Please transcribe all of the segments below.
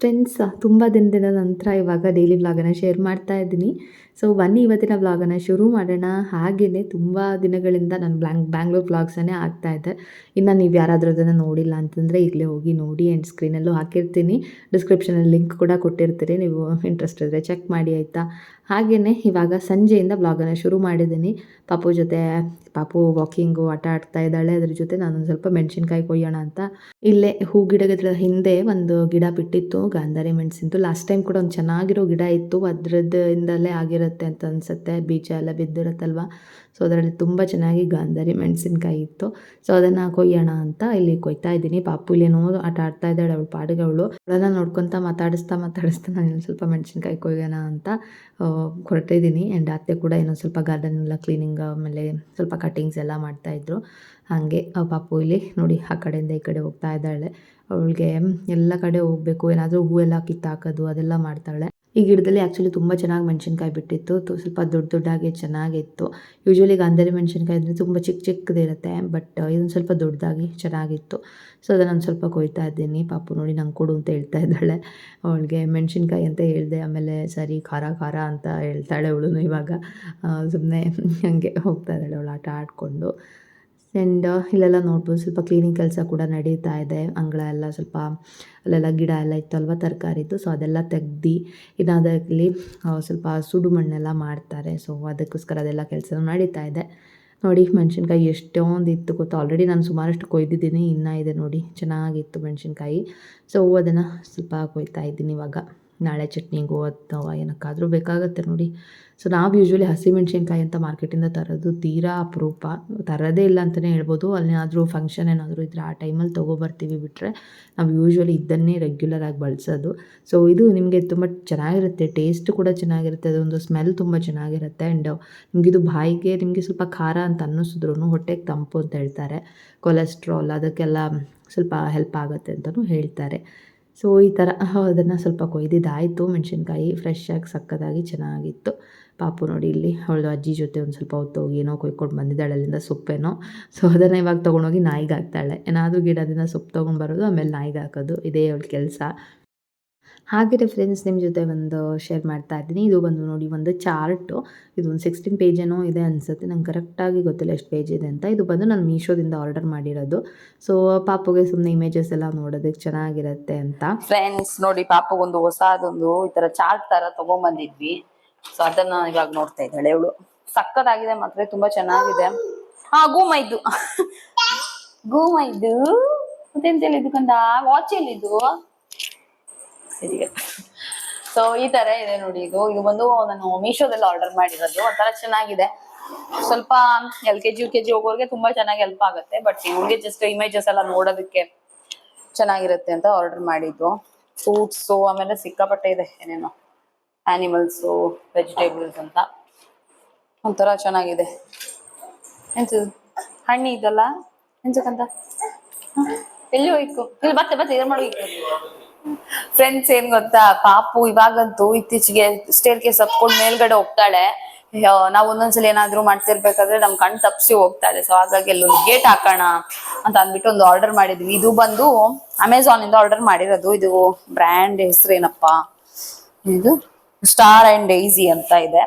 Friends ತುಂಬ ದಿನದಿಂದ ನಂತರ ಇವಾಗ ಡೈಲಿ ವ್ಲಾಗನ್ನು ಶೇರ್ ಮಾಡ್ತಾ ಇದ್ದೀನಿ. ಸೊ ಬನ್ನಿ ಇವತ್ತಿನ ವ್ಲಾಗನ್ನು ಶುರು ಮಾಡೋಣ. ಹಾಗೆಯೇ ತುಂಬ ದಿನಗಳಿಂದ ನಾನು ಬ್ಲ್ಯಾಂಗ್ ಬ್ಯಾಂಗ್ಳೂರ್ ವ್ಲಾಗ್ಸನ್ನೇ ಆಗ್ತಾ ಇದೆ ಇನ್ನು ನೀವು ಯಾರಾದರೂ ಅದನ್ನು ನೋಡಿಲ್ಲ ಅಂತಂದರೆ ಇಲ್ಲೇ ಹೋಗಿ ನೋಡಿ ಆ್ಯಂಡ್ ಸ್ಕ್ರೀನಲ್ಲೂ ಹಾಕಿರ್ತೀನಿ. ಡಿಸ್ಕ್ರಿಪ್ಷನಲ್ಲಿ ಲಿಂಕ್ ಕೂಡ ಕೊಟ್ಟಿರ್ತೀರಿ ನೀವು ಇಂಟ್ರೆಸ್ಟ್ ಇದ್ದರೆ ಚೆಕ್ ಮಾಡಿ, ಆಯಿತಾ? ಹಾಗೆಯೇ ಇವಾಗ ಸಂಜೆಯಿಂದ ವ್ಲಾಗನ್ನು ಶುರು ಮಾಡಿದ್ದೀನಿ. ಪಾಪು ಜೊತೆ, ಪಾಪು ವಾಕಿಂಗು ಆಟ ಆಡ್ತಾ ಇದ್ದಾಳೆ. ಅದ್ರ ಜೊತೆ ನಾನೊಂದು ಸ್ವಲ್ಪ ಮೆಣಸಿನ್ಕಾಯಿ ಕೊಯ್ಯೋಣ ಅಂತ. ಇಲ್ಲೇ ಹೂ ಗಿಡಗಳ ಹಿಂದೆ ಒಂದು ಗಿಡ ಬಿಟ್ಟಿತ್ತು. ಗಾಂಧಾರಿ ಮೆಣಸಿಂದು ಲಾಸ್ಟ್ ಟೈಮ್ ಕೂಡ ಒಂದು ಚೆನ್ನಾಗಿರೋ ಗಿಡ ಇತ್ತು. ಅದ್ರದ್ದಿಂದಲೇ ಆಗಿರುತ್ತೆ ಅಂತ ಅನಿಸುತ್ತೆ. ಬೀಜ ಎಲ್ಲ ಬಿದ್ದಿರುತ್ತಲ್ವ? ಸೊ ಅದರಲ್ಲಿ ತುಂಬ ಚೆನ್ನಾಗಿ ಗಾಂಧಾರಿ ಮೆಣಸಿನ್ಕಾಯಿ ಇತ್ತು. ಸೊ ಅದನ್ನು ಕೊಯ್ಯೋಣ ಅಂತ ಇಲ್ಲಿ ಕೊಯ್ತಾ ಇದ್ದೀನಿ. ಪಾಪು ಇಲ್ಲೇನೋ ಆಟ ಆಡ್ತಾ ಇದ್ದಾಳೆ, ಅವಳು ಪಾಡಿಗೆ ಅವಳು ಅವಳನ್ನ ನೋಡ್ಕೊತಾ ಮಾತಾಡಿಸ್ತಾ ಮಾತಾಡಿಸ್ತಾ ನಾನು ಇನ್ನೊಂದು ಸ್ವಲ್ಪ ಮೆಣಸಿನ್ಕಾಯಿ ಕೊಯ್ಯೋಣ ಅಂತ ಹೊರಟಿದ್ದೀನಿ ಆ್ಯಂಡ್ ಅತ್ತೆ ಕೂಡ ಇನ್ನೊಂದು ಸ್ವಲ್ಪ ಗಾರ್ಡನ್ ಎಲ್ಲ ಕ್ಲೀನಿಂಗ್ ಆಮೇಲೆ ಸ್ವಲ್ಪ ಕಟಿಂಗ್ಸ್ ಎಲ್ಲ ಮಾಡ್ತಾಯಿದ್ರು ಹಾಗೆ ಪಾಪು ಇಲ್ಲಿ ನೋಡಿ ಆ ಕಡೆಯಿಂದ ಈ ಕಡೆ ಹೋಗ್ತಾ ಇದ್ದಾಳೆ. ಅವಳಿಗೆ ಎಲ್ಲ ಕಡೆ ಹೋಗಬೇಕು, ಏನಾದರೂ ಹೂವೆಲ್ಲ ಕಿತ್ತಾಕೋದು ಅದೆಲ್ಲ ಮಾಡ್ತಾಳೆ. ಈ ಗಿಡದಲ್ಲಿ ಆ್ಯಕ್ಚುಲಿ ತುಂಬ ಚೆನ್ನಾಗಿ ಮೆಣಸಿನ್ಕಾಯಿ ಬಿಟ್ಟಿತ್ತು. ಸ್ವಲ್ಪ ದೊಡ್ಡ ದೊಡ್ಡಾಗಿ ಚೆನ್ನಾಗಿತ್ತು. ಯೂಶ್ವಲಿ ಗಾಂಧಾರಿ ಮೆಣಸಿನ್ಕಾಯಿ ಅಂದರೆ ತುಂಬ ಚಿಕ್ಕ ಚಿಕ್ಕದಿರುತ್ತೆ ಬಟ್ ಇದೊಂದು ಸ್ವಲ್ಪ ದೊಡ್ಡದಾಗಿ ಚೆನ್ನಾಗಿತ್ತು. ಸೊ ಅದನ್ನು ಸ್ವಲ್ಪ ಕೊಯ್ತಾ ಇದ್ದೀನಿ. ಪಾಪು ನೋಡಿ ನಂಗೆ ಕೊಡು ಅಂತ ಹೇಳ್ತಾ ಇದ್ದಾಳೆ. ಅವಳಿಗೆ ಮೆಣಸಿನ್ಕಾಯಿ ಅಂತ ಹೇಳಿದೆ, ಆಮೇಲೆ ಸರಿ ಖಾರ ಖಾರ ಅಂತ ಹೇಳ್ತಾಳೆ ಅವಳು ಇವಾಗ. ಸುಮ್ಮನೆ ಹಂಗೆ ಹೋಗ್ತಾ ಇದ್ದಾಳೆ ಅವಳು ಆಟ ಆಡಿಕೊಂಡು. ಆ್ಯಂಡ್ ಇಲ್ಲೆಲ್ಲ ನೋಡ್ಬೋದು, ಸ್ವಲ್ಪ ಕ್ಲೀನಿಂಗ್ ಕೆಲಸ ಕೂಡ ನಡೀತಾ ಇದೆ. ಅಂಗಳ ಎಲ್ಲ ಸ್ವಲ್ಪ, ಅಲ್ಲೆಲ್ಲ ಗಿಡ ಎಲ್ಲ ಇತ್ತಲ್ವ ತರಕಾರಿದ್ದು ಸೊ ಅದೆಲ್ಲ ತೆಗ್ದು, ಇದಾದಲ್ಲಿ ಸ್ವಲ್ಪ ಸುಡು ಮಣ್ಣೆಲ್ಲ ಮಾಡ್ತಾರೆ. ಸೊ ಅದಕ್ಕೋಸ್ಕರ ಅದೆಲ್ಲ ಕೆಲಸ ನಡೀತಾ ಇದೆ. ನೋಡಿ, ಮೆಣಸಿನ್ಕಾಯಿ ಎಷ್ಟೊಂದು ಇತ್ತು ಗೊತ್ತಾ? ಆಲ್ರೆಡಿ ನಾನು ಸುಮಾರಷ್ಟು ಕೊಯ್ದಿದ್ದೀನಿ. ಇನ್ನೂ ಇದೆ ನೋಡಿ, ಚೆನ್ನಾಗಿತ್ತು ಮೆಣಸಿನ್ಕಾಯಿ. ಸೊ ಅದನ್ನು ಸ್ವಲ್ಪ ಕೊಯ್ತಾ ಇದ್ದೀನಿ ಇವಾಗ. ನಾಳೆ ಚಟ್ನಿಗೋ ಅಥವಾ ಏನಕ್ಕಾದರೂ ಬೇಕಾಗುತ್ತೆ ನೋಡಿ. ಸೊ ನಾವು ಯೂಶ್ವಲಿ ಹಸಿಮೆಣ್ಸಿನ್ಕಾಯಿ ಅಂತ ಮಾರ್ಕೆಟಿಂದ ತರೋದು ತೀರಾ ಅಪರೂಪ. ತರೋದೇ ಇಲ್ಲ ಅಂತಲೇ ಹೇಳ್ಬೋದು. ಅಲ್ಲೇನಾದರೂ ಫಂಕ್ಷನ್ ಏನಾದರೂ ಇದ್ದರೆ ಆ ಟೈಮಲ್ಲಿ ತೊಗೊಬರ್ತೀವಿ ಬಿಟ್ಟರೆ ನಾವು ಯೂಶ್ವಲಿ ಇದನ್ನೇ ರೆಗ್ಯುಲರಾಗಿ ಬಳಸೋದು. ಸೊ ಇದು ನಿಮಗೆ ತುಂಬ ಚೆನ್ನಾಗಿರುತ್ತೆ. ಟೇಸ್ಟ್ ಕೂಡ ಚೆನ್ನಾಗಿರುತ್ತೆ. ಅದೊಂದು ಸ್ಮೆಲ್ ತುಂಬ ಚೆನ್ನಾಗಿರುತ್ತೆ. ಆ್ಯಂಡ್ ನಿಮಗಿದು ಬಾಯಿಗೆ ನಿಮಗೆ ಸ್ವಲ್ಪ ಖಾರ ಅಂತ ಅನ್ನಿಸಿದ್ರು ಹೊಟ್ಟೆಗೆ ತಂಪು ಅಂತ ಹೇಳ್ತಾರೆ. ಕೊಲೆಸ್ಟ್ರಾಲ್ ಅದಕ್ಕೆಲ್ಲ ಸ್ವಲ್ಪ ಹೆಲ್ಪ್ ಆಗುತ್ತೆ ಅಂತಲೂ ಹೇಳ್ತಾರೆ. ಸೊ ಈ ಥರ ಅದನ್ನು ಸ್ವಲ್ಪ ಕೊಯ್ದಿದ್ದಾಯಿತು. ಮೆಣಸಿನ್ಕಾಯಿ ಫ್ರೆಶ್ ಆಗಿ ಸಕ್ಕತ್ತಾಗಿ ಚೆನ್ನಾಗಿತ್ತು. ಪಾಪು ನೋಡಿ ಇಲ್ಲಿ ಅವಳು ಅಜ್ಜಿ ಜೊತೆ ಒಂದು ಸ್ವಲ್ಪ ಹೊತ್ತು ಹೋಗಿ ಏನೋ ಕೊಯ್ಕೊಂಡು ಬಂದಿದ್ದಾಳೆ ಅಲ್ಲಿಂದ ಸೊಪ್ಪೇನೋ. ಸೊ ಅದನ್ನು ಇವಾಗ ತೊಗೊಂಡೋಗಿ ನಾಯಿಗೆ ಹಾಕ್ತಾಳೆ. ಏನಾದರೂ ಗಿಡದಿಂದ ಸೊಪ್ಪು ತೊಗೊಂಡು ಬರೋದು, ಆಮೇಲೆ ನಾಯಿಗೆ ಹಾಕೋದು. ಇದೇ ಅವಳ ಕೆಲಸ. ಹಾಗೆ ಫ್ರೆಂಡ್ಸ್ ನಿಮ್ಮ ಜೊತೆ ಒಂದು ಶೇರ್ ಮಾಡ್ತಾ ಇದ್ದೀನಿ. ಇದು ಬಂದು ನೋಡಿ ಒಂದು ಚಾರ್ಟು ಇದು ಒಂದು ಸಿಕ್ಸ್ಟೀನ್ ಪೇಜ್ ಏನೋ ಇದೆ ಅನಿಸುತ್ತೆ. ನಂಗೆ ಕರೆಕ್ಟಾಗಿ ಗೊತ್ತಿಲ್ಲ ಎಷ್ಟು ಪೇಜ್ ಇದೆ ಅಂತ. ಇದು ಬಂದು ನಾನು ಮೀಶೋದಿಂದ ಆರ್ಡರ್ ಮಾಡಿರೋದು. ಸೊ ಪಾಪುಗೆ ಸುಮ್ಮನೆ ಇಮೇಜಸ್ ಎಲ್ಲ ನೋಡೋದಕ್ಕೆ ಚೆನ್ನಾಗಿರುತ್ತೆ ಅಂತ. ಫ್ರೆಂಡ್ಸ್ ನೋಡಿ ಪಾಪಗೊಂದು ಹೊಸದೊಂದು ಈ ಥರ ಚಾರ್ಟ್ ಥರ ತೊಗೊಂಬಂದಿದ್ವಿ. ಸೊ ಅದನ್ನ ಇವಾಗ ನೋಡ್ತಾ ಇದ್ದಾಳೆ ಇವಳು. ಸಕ್ಕತ್ತಾಗಿದೆ ಮಾತ್ರ, ತುಂಬಾ ಚೆನ್ನಾಗಿದೆ. ಹಾ ಗೂಮೈದು ಇದ್ದು ಮತ್ತೆಂತ ಹೇಳಿದ್ದು ಕಂದ? ವಾಚ್ ಎಲ್ಲಿದ್ದು ಸೊ ಈ ತರ ಇದೆ ನೋಡಿ ಇದು. ಇದು ಬಂದು ನಾನು ಮೀಶೋದಲ್ಲಿ ಆರ್ಡರ್ ಮಾಡಿರೋದು. ಒಂಥರ ಚೆನ್ನಾಗಿದೆ. ಸ್ವಲ್ಪ L K G U K G ಹೋಗೋರ್ಗೆ ತುಂಬಾ ಚೆನ್ನಾಗಿ ಹೆಲ್ಪ್ ಆಗುತ್ತೆ. ಬಟ್ ಇವ್ರಿಗೆ ಜಸ್ಟ್ ಇಮೇಜಸ್ ಎಲ್ಲ ನೋಡೋದಕ್ಕೆ ಚೆನ್ನಾಗಿರುತ್ತೆ ಅಂತ ಆರ್ಡರ್ ಮಾಡಿದ್ದು. ಫ್ರೂಟ್ಸು ಆಮೇಲೆ ಸಿಕ್ಕಾಪಟ್ಟೆ ಇದೆ. ಏನೇನೋ ಆನಿಮಲ್ಸು ವೆಜಿಟೇಬಲ್ಸ್ ಅಂತ. ಒಂಥರ ಚೆನ್ನಾಗಿದೆ. ಎಂತದು? ಹಣ್ಣು ಇದಲ್ಲ ಎಂತಕ್ಕಂತ? ಎಲ್ಲಿ ಹೋಯ್ತು ಇಲ್ಲಿ ಬತ್ತೆ ಬತ್ತೆ ಇದ್ರ ಮಾಡಿ ಫ್ರೆಂಡ್ಸ್ ಏನ್ ಗೊತ್ತಾ? ಪಾಪು ಇವಾಗಂತೂ ಇತ್ತೀಚೆಗೆ ಸ್ಟೇರ್ ಕೇಸ್ ಹತ್ಕೊಂಡು ಮೇಲ್ಗಡೆ ಹೋಗ್ತಾಳೆ. ನಾವ್ ಒಂದೊಂದ್ಸಲ ಏನಾದ್ರು ಮಾಡ್ತಿರ್ಬೇಕಾದ್ರೆ ನಮ್ ಕಣ್ ತಪ್ಸಿ ಹೋಗ್ತಾಳೆ ಸೊ ಹಾಗಾಗಿ ಅಲ್ಲೊಂದು ಗೇಟ್ ಹಾಕೋಣ ಅಂತ ಅಂದ್ಬಿಟ್ಟು ಒಂದು ಆರ್ಡರ್ ಮಾಡಿದ್ವಿ. ಇದು ಬಂದು ಅಮೆಝಾನ್ ಇಂದ ಆರ್ಡರ್ ಮಾಡಿರೋದು. ಇದು ಬ್ರ್ಯಾಂಡ್ ಹೆಸರು ಏನಪ್ಪಾ? ಇದು ಸ್ಟಾರ್ ಅಂಡ್ ಡೈಸಿ ಅಂತ ಇದೆ.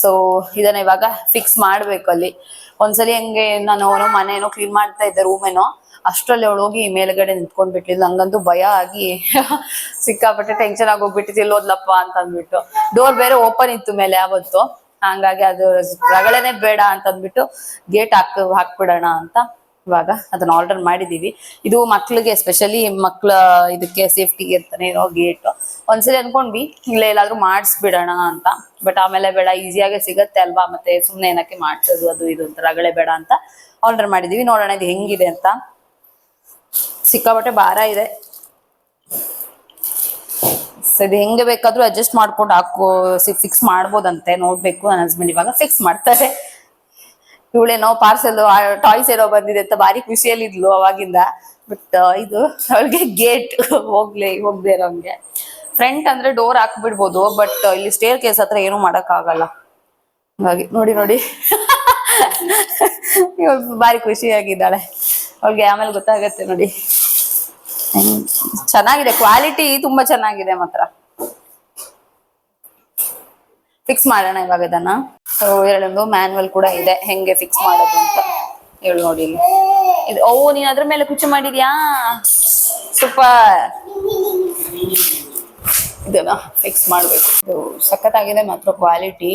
ಸೊ ಇದನ್ನ ಇವಾಗ ಫಿಕ್ಸ್ ಮಾಡ್ಬೇಕು ಅಲ್ಲಿ. ಒಂದ್ಸಲಿ ಹಂಗೆ ನಾನು ಮನೆ ಏನೋ ಕ್ಲೀನ್ ಮಾಡ್ತಾ ಇದ್ದೆ ರೂಮೇನೋ ಅಷ್ಟ್ರಲ್ಲಿ ಅವಳು ಹೋಗಿ ಮೇಲ್ಗಡೆ ನಿಂತ್ಕೊಂಡ್ ಬಿಟ್ಟಿದ್ಲು ಹಂಗಂತೂ ಭಯ ಆಗಿ ಸಿಕ್ಕಾಪಟ್ಟೆ ಟೆನ್ಷನ್ ಆಗೋಗ್ಬಿಟ್ಟಿತ್ತು ಎಲ್ಲೋದ್ಲಪ್ಪ ಅಂತ ಅಂದ್ಬಿಟ್ಟು ಡೋರ್ ಬೇರೆ ಓಪನ್ ಇತ್ತು ಮೇಲೆ ಯಾವತ್ತು. ಹಂಗಾಗಿ ಅದು ರಗಳೆನೆ ಬೇಡ ಅಂತ ಅಂದ್ಬಿಟ್ಟು ಗೇಟ್ ಹಾಕ್, ಹಾಕ್ಬಿಡೋಣ ಅಂತ ಇವಾಗ ಅದನ್ನ ಆರ್ಡರ್ ಮಾಡಿದೀವಿ. ಇದು ಮಕ್ಳಿಗೆ ಎಸ್ಪೆಷಲಿ ಮಕ್ಳ ಇದಕ್ಕೆ ಸೇಫ್ಟಿಗೆ ಇರ್ತಾನೆ ಇರೋ ಗೇಟ್ ಒಂದ್ಸಲಿ ಅನ್ಕೊಂಡ್ವಿ, ಇಲ್ಲ ಎಲ್ಲಾದ್ರೂ ಮಾಡಿಸ್ಬಿಡೋಣ ಅಂತ. ಬಟ್ ಆಮೇಲೆ ಬೇಡ ಈಸಿಯಾಗೆ ಸಿಗತ್ತೆ ಅಲ್ವಾ? ಮತ್ತೆ ಸುಮ್ನೆ ಏನಕ್ಕೆ ಮಾಡ್ಸೋದು, ಅದು ಇದು ಅಂತ, ರಗಳೆ ಬೇಡ ಅಂತ ಆರ್ಡರ್ ಮಾಡಿದೀವಿ. ನೋಡೋಣ ಇದು ಹೆಂಗಿದೆ ಅಂತ. ಸಿಕ್ಕಾಪಟ್ಟೆ ಭಾರ ಇದೆ. ಇದು ಹೆಂಗೆ ಬೇಕಾದ್ರೂ ಅಡ್ಜಸ್ಟ್ ಮಾಡ್ಕೊಂಡು ಹಾಕೋ ಫಿಕ್ಸ್ ಮಾಡ್ಬೋದಂತೆ, ನೋಡ್ಬೇಕು ನನ್ನ ಹಸ್ಬೆಂಡ್ ಇವಾಗ ಫಿಕ್ಸ್ ಮಾಡ್ತಾರೆ. ಇವಳೇನೋ ಪಾರ್ಸೆಲ್ ಟಾಯ್ಸ್ ಏನೋ ಬಂದಿದೆ ಅಂತ ಭಾರಿ ಖುಷಿಯಲ್ಲಿ ಇದ್ಲು ಅವಾಗಿಂದ. ಬಟ್ ಇದು ಅವಳಿಗೆ ಗೇಟ್ ಹೋಗ್ಲಿ, ಹೋಗ್ದೇ ಇರೋಂಗೆ ಫ್ರಂಟ್ ಅಂದ್ರೆ ಡೋರ್ ಹಾಕ್ಬಿಡ್ಬೋದು ಬಟ್ ಇಲ್ಲಿ ಸ್ಟೇರ್ ಕೇಸ್ ಹತ್ರ ಏನು ಮಾಡಕ್ ಆಗಲ್ಲ ಹಾಗಾಗಿ ನೋಡಿ ನೋಡಿ. ಇವಳು ಭಾರಿ ಖುಷಿಯಾಗಿದ್ದಾಳೆ. ಅವಳಿಗೆ ಆಮೇಲೆ ಗೊತ್ತಾಗತ್ತೆ ನೋಡಿ. ಚೆನ್ನಾಗಿದೆ. ಕ್ವಾಲಿಟಿ ತುಂಬಾ ಚೆನ್ನಾಗಿದೆ ಮಾತ್ರ. ಫಿಕ್ಸ್ ಮಾಡೋಣ ಇವಾಗ ಇದನ್ನ. ಸೊ ಎರಡೊಂದು ಮ್ಯಾನ್ಯಲ್ ಕೂಡ ಇದೆ. ಹೆಂಗೆ ಫಿಕ್ಸ್ ಮಾಡೋದು ಅಂತ. ಹೇಳಿ ನೋಡಿ ಇದು, ಓ, ನೀನ್ ಅದ್ರ ಮೇಲೆ ಕುಚ್ಚು ಮಾಡಿದ್ಯಾ? ಸೂಪರ್ ಇದನ್ನ ಫಿಕ್ಸ್ ಮಾಡ್ಬೇಕು. ಇದು ಸಖತ್ತಾಗಿದೆ ಮಾತ್ರ ಕ್ವಾಲಿಟಿ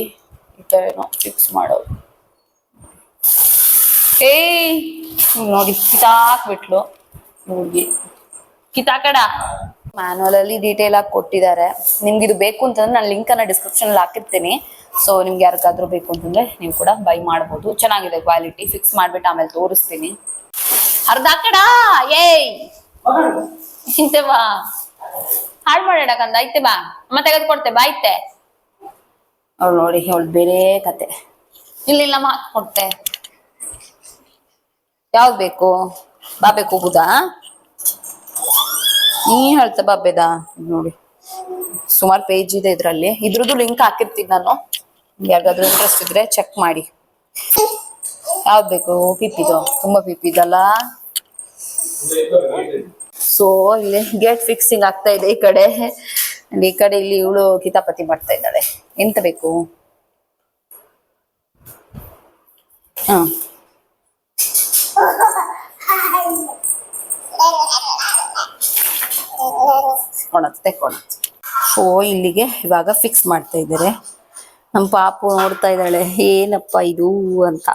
ಈ ತರ ಫಿಕ್ಸ್ ಮಾಡೋದು. ಏಯ್ ನೋಡಿ ಕಿತಾಕ್ಬಿಟ್ಲು ಹುಡುಗಿ ಕಿತಾಕಡ ಮ್ಯಾನುವಲ್ ಅಲ್ಲಿ ಡೀಟೇಲ್ ಆಗಿ ಕೊಟ್ಟಿದ್ದಾರೆ. ನಿಮ್ಗೆ ಇದು ಬೇಕು ಅಂತಂದ್ರೆ ನಾನು ಲಿಂಕ್ ಅನ್ನ ಡಿಸ್ಕ್ರಿಪ್ಷನ್ ಅಲ್ಲಿ ಹಾಕಿರ್ತೀನಿ. ಸೊ ನಿಮ್ಗೆ ಯಾರಿಗಾದ್ರೂ ಬೇಕು ಅಂತಂದ್ರೆ ನೀವು ಕೂಡ ಬೈ ಮಾಡ್ಬೋದು. ಚೆನ್ನಾಗಿದೆ ಕ್ವಾಲಿಟಿ ಫಿಕ್ಸ್ ಮಾಡ್ಬಿಟ್ಟು ಆಮೇಲೆ ತೋರಿಸ್ತೀನಿ. ಅರ್ಧ ಕಡ? ಏಯ್! ಚಿಂತೆ ಬಾ. ಹಾಳು ಮಾಡೋಣ ಕಂದ ಐತೆ ಬಾ. ಮತ್ತೆ ತೆಗೆದುಕೊಡ್ತೆ ಬಾ ಐತೆ ಅವ್ಳು ನೋಡಿ ಅವಳು ಬೇರೆ ಕತೆ. ಇಲ್ಲ ಮಾತು ಕೊಡ್ತೆ ಯಾವ್ದು ಬೇಕು? ಬಾ ಬೇಕು ಕೂಗುದಾ ನೀ ಹೇಳ್ತ ಬಾಬೇದ ನೋಡಿ. ಸುಮಾರು ಪೇಜ್ ಇದೆ ಇದ್ರಲ್ಲಿ. ಇದ್ರದ್ದು ಲಿಂಕ್ ಹಾಕಿರ್ತೀನಿ ನಾನು. ಯಾರಿಗಾದ್ರೂ ಇಂಟ್ರೆಸ್ಟ್ ಇದ್ರೆ ಚೆಕ್ ಮಾಡಿ. ಯಾವ್ದು ಬೇಕು? ಪಿಪಿದು ತುಂಬಾ ಪಿಪಿದಲ್ಲ ಸೊ ಇಲ್ಲಿ ಗೇಟ್ ಫಿಕ್ಸಿಂಗ್ ಆಗ್ತಾ ಇದೆ ಈ ಕಡೆ. ಈ ಕಡೆ ಇಲ್ಲಿ ಇವಳು ಕಿತಾಪತಿ ಮಾಡ್ತಾ ಇದ್ದಾಳೆ. ಎಂತ ಬೇಕು? ಹ. ಕೊಣತ್ತೆ ಕೊಣತ್ತೆ ಸೊ ಇಲ್ಲಿಗೆ ಇವಾಗ ಫಿಕ್ಸ್ ಮಾಡ್ತಾ ಇದ್ದಾರೆ. ನಮ್ಮ ಪಾಪು ನೋಡ್ತಾ ಇದ್ದಾಳೆ, ಏನಪ್ಪ ಇದು ಅಂತ.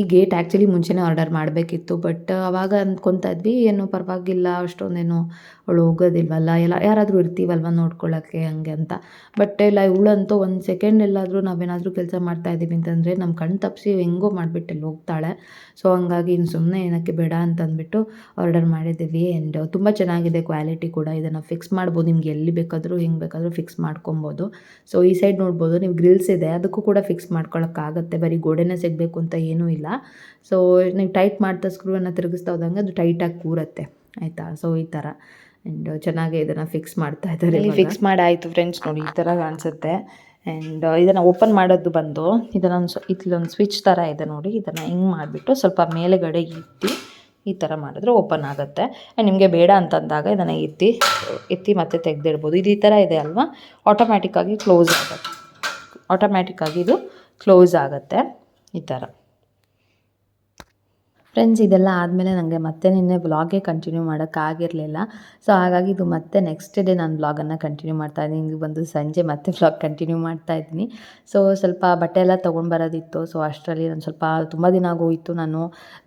ಈ ಗೇಟ್ ಆ್ಯಕ್ಚುಲಿ ಮುಂಚೆನೇ ಆರ್ಡರ್ ಮಾಡಬೇಕಿತ್ತು ಬಟ್ ಅವಾಗ ಅಂದ್ಕೊತಾ ಇದ್ವಿ, ಏನು ಪರವಾಗಿಲ್ಲ, ಅಷ್ಟೊಂದೇನು ಅವಳು ಹೋಗೋದಿಲ್ವಲ್ಲ? ಎಲ್ಲ ಯಾರಾದರೂ ಇರ್ತೀವಲ್ವ ನೋಡ್ಕೊಳ್ಳೋಕ್ಕೆ ಹಂಗೆ ಅಂತ? ಬಟ್ ಇಲ್ಲ ಇವಳಂತೂ ಒಂದು ಸೆಕೆಂಡ್ ಎಲ್ಲಾದರೂ ನಾವೇನಾದರೂ ಕೆಲಸ ಮಾಡ್ತಾ ಇದ್ದೀವಿ ಅಂತಂದರೆ ನಮ್ಮ ಕಣ್ಣು ತಪ್ಪಿಸಿ ಹೆಂಗೋ ಮಾಡಿಬಿಟ್ಟು ಅಲ್ಲಿ ಹೋಗ್ತಾಳೆ. ಸೊ ಹಂಗಾಗಿ ಇನ್ನು ಸುಮ್ಮನೆ ಏನಕ್ಕೆ ಬೇಡ ಅಂತಂದ್ಬಿಟ್ಟು ಆರ್ಡರ್ ಮಾಡಿದ್ದೀವಿ ಆ್ಯಂಡ್ ತುಂಬ ಚೆನ್ನಾಗಿದೆ ಕ್ವಾಲಿಟಿ ಕೂಡ ಇದನ್ನು ಫಿಕ್ಸ್ ಮಾಡ್ಬೋದು. ನಿಮ್ಗೆ ಎಲ್ಲಿ ಬೇಕಾದರೂ, ಹೆಂಗೆ ಬೇಕಾದರೂ ಫಿಕ್ಸ್ ಮಾಡ್ಕೊಬೋದು. ಸೊ ಈ ಸೈಡ್ ನೋಡ್ಬೋದು. ನೀವು ಗ್ರಿಲ್ಸ್ ಇದೆ, ಅದಕ್ಕೂ ಕೂಡ ಫಿಕ್ಸ್ ಮಾಡ್ಕೊಳ್ಳೋಕ್ಕಾಗತ್ತೆ ಬರೀ ಗೋಡೆನೇ ಸಿಗಬೇಕು ಅಂತ ಏನೂ ಇಲ್ಲ. ಸೊ ನೀವು ಟೈಟ್ ಮಾಡ್ತಾ ಸ್ಕ್ರೂವನ್ನು ತಿರುಗಿಸ್ತಾ ಹೋದಂಗೆ ಅದು ಟೈಟಾಗಿ ಕೂರುತ್ತೆ. ಆಯಿತಾ? ಸೊ ಈ ಥರ. ಆ್ಯಂಡ್ ಚೆನ್ನಾಗಿ ಇದನ್ನು ಫಿಕ್ಸ್ ಮಾಡ್ತಾ ಇದ್ದಾರೆ ಫಿಕ್ಸ್ ಮಾಡಿ ಆಯಿತು ಫ್ರೆಂಡ್ಸ್ ನೋಡಿ ಈ ಥರ ಕಾಣಿಸುತ್ತೆ. ಆ್ಯಂಡ್ ಇದನ್ನು ಓಪನ್ ಮಾಡೋದು ಬಂದು ಇದನ್ನೊಂದು ಸ್ವ ಇಲ್ಲೊಂದು ಸ್ವಿಚ್ ಥರ ಇದೆ ನೋಡಿ ಇದನ್ನು ಹಿಂಗೆ ಮಾಡಿಬಿಟ್ಟು ಸ್ವಲ್ಪ ಮೇಲೆಗಡೆ ಎತ್ತಿ ಈ ಥರ ಮಾಡಿದ್ರೆ ಓಪನ್ ಆಗುತ್ತೆ. ಆ್ಯಂಡ್ ನಿಮಗೆ ಬೇಡ ಅಂತಂದಾಗ ಇದನ್ನು ಎತ್ತಿ ಎತ್ತಿ ಮತ್ತೆ ತೆಗೆದಿಡ್ಬೋದು. ಇದು ಈ ಥರ ಇದೆ ಅಲ್ವಾ? ಆಟೋಮ್ಯಾಟಿಕ್ಕಾಗಿ ಕ್ಲೋಸ್ ಆಗುತ್ತೆ. ಆಟೋಮ್ಯಾಟಿಕ್ಕಾಗಿ ಇದು ಕ್ಲೋಸ್ ಆಗುತ್ತೆ. ಈ ಥರ. ಫ್ರೆಂಡ್ಸ್ ಇದೆಲ್ಲ ಆದಮೇಲೆ ನನಗೆ ಮತ್ತೆ ನಿನ್ನೆ ವ್ಲಾಗೇ ಕಂಟಿನ್ಯೂ ಮಾಡೋಕ್ಕಾಗಿರಲಿಲ್ಲ ಸೊ ಹಾಗಾಗಿ ಇದು ಮತ್ತೆ ನೆಕ್ಸ್ಟ್ ಡೇ ನಾನು ವ್ಲಾಗನ್ನು ಕಂಟಿನ್ಯೂ ಮಾಡ್ತಾ ಇದ್ದೀನಿ. ಇದು ಬಂದು ಸಂಜೆ ಮತ್ತೆ ವ್ಲಾಗ್ ಕಂಟಿನ್ಯೂ ಮಾಡ್ತಾ ಇದ್ದೀನಿ. ಸೊ ಸ್ವಲ್ಪ ಬಟ್ಟೆ ಎಲ್ಲ ತೊಗೊಂಡು ಬರೋದಿತ್ತು. ಸೊ ಅಷ್ಟರಲ್ಲಿ ನಾನು ಸ್ವಲ್ಪ ತುಂಬ ದಿನ ಆಗೋಯಿತು. ನಾನು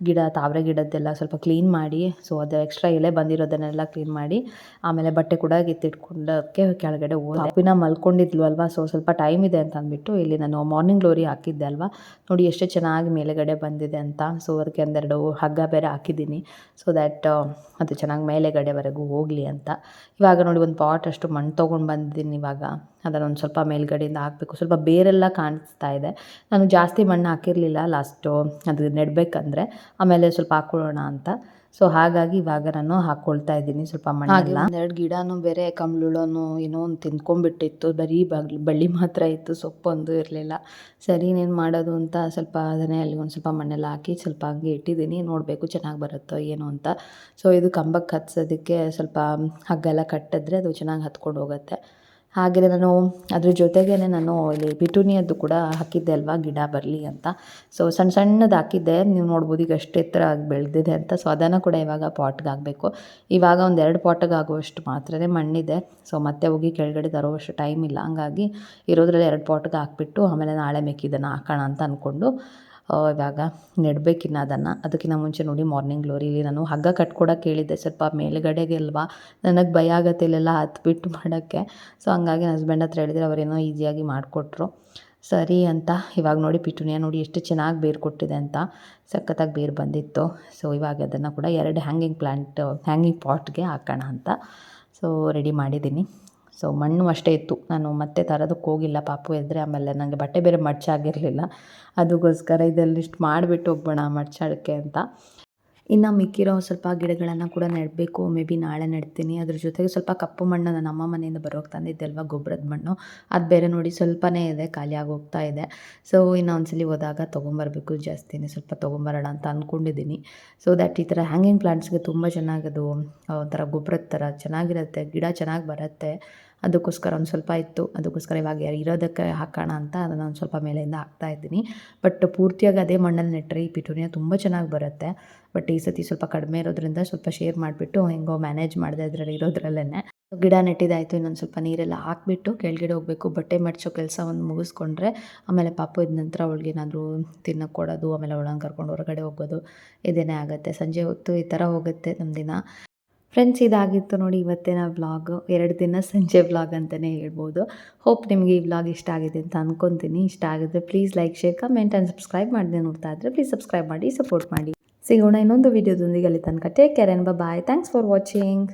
ಗಿಡ, ತಾವರೆ ಗಿಡದ್ದೆಲ್ಲ ಸ್ವಲ್ಪ ಕ್ಲೀನ್ ಮಾಡಿ ಸೊ ಅದು ಎಕ್ಸ್ಟ್ರಾ ಎಲೆ ಬಂದಿರೋದನ್ನೆಲ್ಲ ಕ್ಲೀನ್ ಮಾಡಿ, ಆಮೇಲೆ ಬಟ್ಟೆ ಕೂಡ ಎತ್ತಿಟ್ಕೊಂಡಕ್ಕೆ ಕೆಳಗಡೆ ಹೋದ. ಅಪ್ಪಿನ ಮಲ್ಕೊಂಡಿದ್ಲು ಅಲ್ವಾ ಸೊ ಸ್ವಲ್ಪ ಟೈಮ್ ಇದೆ ಅಂತ ಅಂದ್ಬಿಟ್ಟು ಇಲ್ಲಿ ನಾನು ಮಾರ್ನಿಂಗ್ ಗ್ಲೋರಿ ಹಾಕಿದ್ದೆ ಅಲ್ವಾ? ನೋಡಿ, ಎಷ್ಟು ಚೆನ್ನಾಗಿ ಮೇಲೆಗಡೆ ಬಂದಿದೆ ಅಂತ. ಸೊ ಅದಕ್ಕೆ ಒಂದೆರಡು ಹಗ್ಗ ಬೇರೆ ಹಾಕಿದ್ದೀನಿ. ಸೊ ದ್ಯಾಟ್ ಅದು ಚೆನ್ನಾಗಿ ಮೇಲೆಗಡೆವರೆಗೂ ಹೋಗಲಿ ಅಂತ. ಇವಾಗ ನೋಡಿ ಒಂದು ಪಾಟ್ ಅಷ್ಟು ಮಣ್ಣು ತೊಗೊಂಡು ಬಂದಿದ್ದೀನಿ ಇವಾಗ. ಅದನ್ನು ಒಂದು ಸ್ವಲ್ಪ ಮೇಲ್ಗಡೆಯಿಂದ ಹಾಕಬೇಕು. ಸ್ವಲ್ಪ ಬೇರೆಲ್ಲ ಕಾಣಿಸ್ತಾ ಇದೆ. ನಾನು ಜಾಸ್ತಿ ಮಣ್ಣು ಹಾಕಿರಲಿಲ್ಲ ಲಾಸ್ಟು. ಅದು ನೆಡಬೇಕಂದ್ರೆ. ಆಮೇಲೆ ಸ್ವಲ್ಪ ಹಾಕ್ಕೊಳ್ಳೋಣ ಅಂತ. ಸೊ ಹಾಗಾಗಿ ಇವಾಗ ನಾನು ಇದ್ದೀನಿ ಸ್ವಲ್ಪ ಮಣ್ಣೆಲ್ಲ. ಒಂದೆರಡು ಗಿಡನೂ ಬೇರೆ ಕಂಬಳುಳನು ಏನೋ ಒಂದು ತಿಂದ್ಕೊಂಡ್ಬಿಟ್ಟಿತ್ತು ಬರೀ ಬಳ್ಳಿ ಮಾತ್ರ ಇತ್ತು, ಸೊಪ್ಪೊಂದು ಇರಲಿಲ್ಲ. ಸರಿ, ಇನ್ನೇನು ಮಾಡೋದು ಅಂತ ಸ್ವಲ್ಪ ಅದನ್ನೇ ಅಲ್ಲಿ ಒಂದು ಸ್ವಲ್ಪ ಮಣ್ಣೆಲ್ಲ ಹಾಕಿ ಸ್ವಲ್ಪ ಹಂಗೆ ಇಟ್ಟಿದ್ದೀನಿ. ನೋಡಬೇಕು ಚೆನ್ನಾಗಿ ಬರುತ್ತೋ ಏನೋ ಅಂತ. ಸೊ ಇದು ಕಂಬಕ್ಕೆ ಹತ್ಸೋದಕ್ಕೆ ಸ್ವಲ್ಪ ಹಗ್ಗ ಎಲ್ಲ ಕಟ್ಟಿದ್ರೆ ಅದು ಚೆನ್ನಾಗಿ ಹತ್ಕೊಂಡು ಹೋಗುತ್ತೆ. ಹಾಗೆಯೇ ನಾನು ಅದ್ರ ಜೊತೆಗೇ ನಾನು ಇಲ್ಲಿ ಪಿಟೂನಿಯದ್ದು ಕೂಡ ಹಾಕಿದ್ದೆ ಅಲ್ವಾ? ಗಿಡ ಬರಲಿ ಅಂತ. ಸೊ ಸಣ್ಣ ಸಣ್ಣದು ಹಾಕಿದ್ದೆ. ನೀವು ನೋಡ್ಬೋದು ಈಗ ಅಷ್ಟು ಎತ್ತರ ಆಗಿ ಬೆಳೆದಿದೆ ಅಂತ. ಸೊ ಅದನ್ನು ಕೂಡ ಇವಾಗ ಪಾಟ್ಗೆ ಆಗಬೇಕು ಇವಾಗ ಒಂದು ಎರಡು ಪಾಟ್ಗೆ ಆಗುವಷ್ಟು ಮಾತ್ರನೇ ಮಣ್ಣಿದೆ. ಸೊ ಮತ್ತೆ ಹೋಗಿ ಕೆಳಗಡೆ ತರೋವಷ್ಟು ಟೈಮ್ ಇಲ್ಲ. ಹಂಗಾಗಿ ಇರೋದ್ರಲ್ಲಿ ಎರಡು ಪಾಟ್ಗೆ ಹಾಕ್ಬಿಟ್ಟು ಆಮೇಲೆ ನಾಳೆ ಮೆಕ್ಕಿದನ್ನು ಹಾಕೋಣ ಅಂತ ಅಂದ್ಕೊಂಡು ಇವಾಗ ನೆಡಬೇಕಿನ್ನ ಅದನ್ನು. ಅದಕ್ಕಿಂತ ಮುಂಚೆ ನೋಡಿ ಮಾರ್ನಿಂಗ್ ಗ್ಲೋರಿಲಿ ನಾನು ಹಗ್ಗ ಕಟ್ಕೊಡಕ್ಕೆ ಹೇಳಿದ್ದೆ ಸ್ವಲ್ಪ ಮೇಲುಗಡೆಗೆ ಅಲ್ವಾ? ನನಗೆ ಭಯ ಆಗತ್ತೆ ಇಲ್ಲೆಲ್ಲ ಹತ್ಬಿಟ್ಟು ಮಾಡೋಕ್ಕೆ. ಸೊ ಹಂಗಾಗಿ ಹಸ್ಬೆಂಡ್ ಹತ್ರ ಹೇಳಿದರೆ ಅವರೇನೋ ಈಸಿಯಾಗಿ ಮಾಡಿಕೊಟ್ರು. ಸರಿ ಅಂತ. ಇವಾಗ ನೋಡಿ ಪಿಟುನಿಯಾ ನೋಡಿ ಎಷ್ಟು ಚೆನ್ನಾಗಿ ಬೇರು ಕೊಟ್ಟಿದೆ ಅಂತ. ಸಖತ್ತಾಗಿ ಬೇರು ಬಂದಿತ್ತು. ಸೊ ಇವಾಗ ಅದನ್ನು ಕೂಡ ಎರಡು ಹ್ಯಾಂಗಿಂಗ್ ಪ್ಲ್ಯಾಂಟ್ ಹ್ಯಾಂಗಿಂಗ್ ಪಾಟ್ಗೆ ಹಾಕೋಣ ಅಂತ. ಸೊ ರೆಡಿ ಮಾಡಿದ್ದೀನಿ. ಸೊ ಮಣ್ಣು ಅಷ್ಟೇ ಇತ್ತು. ನಾನು ಮತ್ತೆ ತರೋದಕ್ಕೆ ಹೋಗಿಲ್ಲ. ಪಾಪು ಎದ್ರೆ ಆಮೇಲೆ ನನಗೆ ಬಟ್ಟೆ ಬೇರೆ ಮಡ್ಚಾಗಿರಲಿಲ್ಲ. ಅದಕ್ಕೋಸ್ಕರ ಇದೆಲ್ಲ ಇಷ್ಟು ಮಾಡಿಬಿಟ್ಟು ಹೋಗ್ಬೋಣ ಮಡ್ಚಾಡೋಕ್ಕೆ ಅಂತ. ಇನ್ನು ಮಿಕ್ಕಿರೋ ಸ್ವಲ್ಪ ಗಿಡಗಳನ್ನು ಕೂಡ ನೆಡಬೇಕು. ಮೇ ಬಿ ನಾಳೆ ನೆಡ್ತೀನಿ. ಅದ್ರ ಜೊತೆಗೆ ಸ್ವಲ್ಪ ಕಪ್ಪು ಮಣ್ಣು ನನ್ನ ಅಮ್ಮ ಮನೆಯಿಂದ ಬರೋಕ್ಕೆ ತಂದಿದ್ದೆ ಅಲ್ವಾ ಗೊಬ್ಬರದ ಮಣ್ಣು. ಅದು ಬೇರೆ ನೋಡಿ ಸ್ವಲ್ಪನೇ ಇದೆ ಖಾಲಿಯಾಗಿ ಹೋಗ್ತಾ ಇದೆ. ಸೊ ಇನ್ನು ಒಂದ್ಸಲಿ ಹೋದಾಗ ತೊಗೊಂಬರ್ಬೇಕು. ಜಾಸ್ತಿನೇ ಸ್ವಲ್ಪ ತೊಗೊಂಬರೋಣ ಅಂತ ಅಂದ್ಕೊಂಡಿದ್ದೀನಿ ಸೊ ದ್ಯಾಟ್ ಈ ಥರ ಹ್ಯಾಂಗಿಂಗ್ ಪ್ಲಾಂಟ್ಸ್ಗೆ ತುಂಬ ಚೆನ್ನಾಗದು ಒಂಥರ ಗೊಬ್ಬರದ ಥರ ಚೆನ್ನಾಗಿರುತ್ತೆ, ಗಿಡ ಚೆನ್ನಾಗಿ ಬರುತ್ತೆ. ಅದಕ್ಕೋಸ್ಕರ ಒಂದು ಸ್ವಲ್ಪ ಇತ್ತು. ಅದಕ್ಕೋಸ್ಕರ ಇವಾಗ ಇರೋದಕ್ಕೆ ಹಾಕೋಣ ಅಂತ ಅದನ್ನು ಒಂದು ಸ್ವಲ್ಪ ಮೇಲೆಯಿಂದ ಹಾಕ್ತಾ ಇದ್ದೀನಿ. ಬಟ್ ಪೂರ್ತಿಯಾಗಿ ಅದೇ ಮಣ್ಣಲ್ಲಿ ನೆಟ್ಟರೆ ಈ ಪಿಟೂನಿಯಾ ತುಂಬ ಚೆನ್ನಾಗಿ ಬರುತ್ತೆ. ಬಟ್ ಈ ಸತಿ ಸ್ವಲ್ಪ ಕಡಿಮೆ ಇರೋದ್ರಿಂದ ಸ್ವಲ್ಪ ಶೇರ್ ಮಾಡಿಬಿಟ್ಟು ಹೆಂಗೋ ಮ್ಯಾನೇಜ್ ಮಾಡಿದೆ ಅದರಲ್ಲಿ ಇರೋದ್ರಲ್ಲೇ ಗಿಡ ನೆಟ್ಟಿದ್ದಾಯಿತು ಇನ್ನೊಂದು ಸ್ವಲ್ಪ ನೀರೆಲ್ಲ ಹಾಕ್ಬಿಟ್ಟು ಕೆಳಗಡೆ ಹೋಗಬೇಕು. ಬಟ್ಟೆ ಮಡಚೋ ಕೆಲಸ ಒಂದು ಮುಗಿಸ್ಕೊಂಡ್ರೆ ಆಮೇಲೆ ಪಾಪು ಇದ್ದ ನಂತರ ಅವಳಿಗೆ ಏನಾದರೂ ತಿನ್ನಕ್ಕೆ ಕೊಡೋದು, ಆಮೇಲೆ ಒಳಗೆ ಕರ್ಕೊಂಡು ಹೊರಗಡೆ ಹೋಗೋದು ಇದೇನೇ ಆಗುತ್ತೆ. ಸಂಜೆ ಹೊತ್ತು ಈ ಥರ ಹೋಗುತ್ತೆ ನಮ್ಮ ದಿನ. ಫ್ರೆಂಡ್ಸ್ ಇದಾಗಿತ್ತು ನೋಡಿ ಇವತ್ತಿನ ವ್ಲಾಗ್ ಎರಡು ದಿನ ಸಂಜೆ ವ್ಲಾಗ್ ಅಂತಲೇ ಹೇಳ್ಬೋದು. ಹೋಪ್ ನಿಮಗೆ ಈ ವ್ಲಾಗ್ ಇಷ್ಟ ಆಗಿದೆ ಅಂತ ಅಂದ್ಕೊತೀನಿ ಇಷ್ಟ ಆಗಿದ್ರೆ please like share comment and subscribe ಮಾಡಿದೆ ನೋಡ್ತಾ ಇದ್ದರೆ ಪ್ಲೀಸ್ ಸಬ್ಸ್ಕ್ರೈಬ್ ಮಾಡಿ ಸಪೋರ್ಟ್ ಮಾಡಿ. ಸಿಗೋಣ ಇನ್ನೊಂದು ವೀಡಿಯೋದೊಂದಿಗೆ ಅಲ್ಲಿ ತನಕ. Take care and bye thanks for watching